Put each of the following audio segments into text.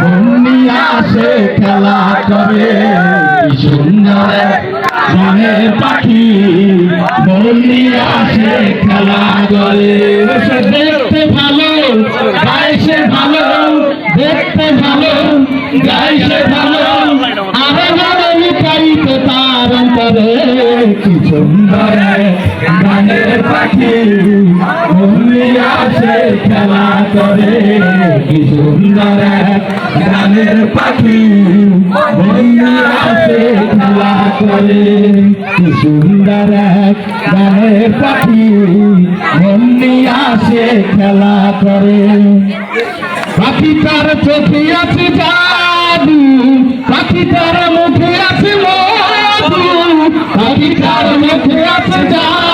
বন্যি আসে খেলা করে সুন্দর গানের পাখি বন্যি আসে খেলা করে দেখতে ভালো সে ভালো দেখতে ভালো সে ভালো। আরে ভালো লুকাইতে তার অন্তরে। কি সুন্দর গানের পাখি আসে খেলা করে, কি সুন্দর গানের পাখি। বন্যি আসে, খেলা করে, কি সুন্দর গানের পাখি। বন্যি আসে, খেলা করে। পাখি তার চোখে আছে জাদু পাখি তার মুখে আছে মধু। পাখি তার মুখে আছে জাদু।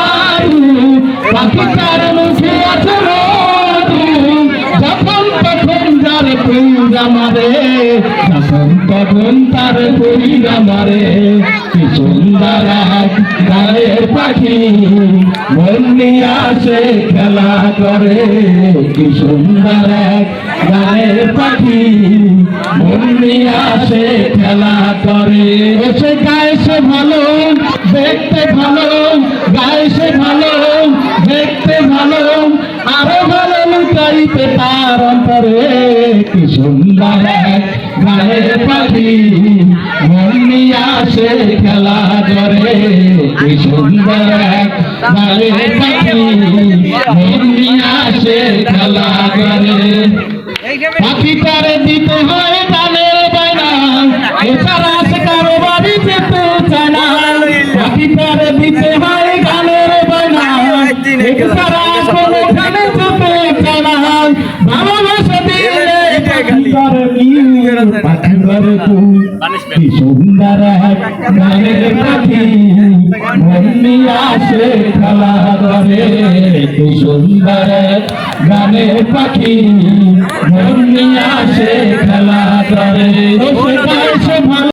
তার কি সুন্দর গায়ের পাখি নিয়ে আসে খেলা করে কি সুন্দর গায়ের পাখি নিয়ে আসে খেলা করে সে গায়ে সে ভালো, দেখতে ভালো লুকাইতে তার অন্তরে কি সুন্দর গায়ের পাখি। মন আসে খেলা করে, কি সুন্দর গায়ের পাখি। মন আসে খেলা করে। পাখি তারে দিতে হয় গানের বাইনা এছাড়া সে কারও বাড়ি যেতে চায় না। পাখি তারে দিতে হয় গানের বাইনা এছাড়া ভালোবাসা দিলে সুন্দর গানের পাখি মন নিয়ে আসে খেলা করে সুন্দর গানের পাখি মন আসে খেলা করে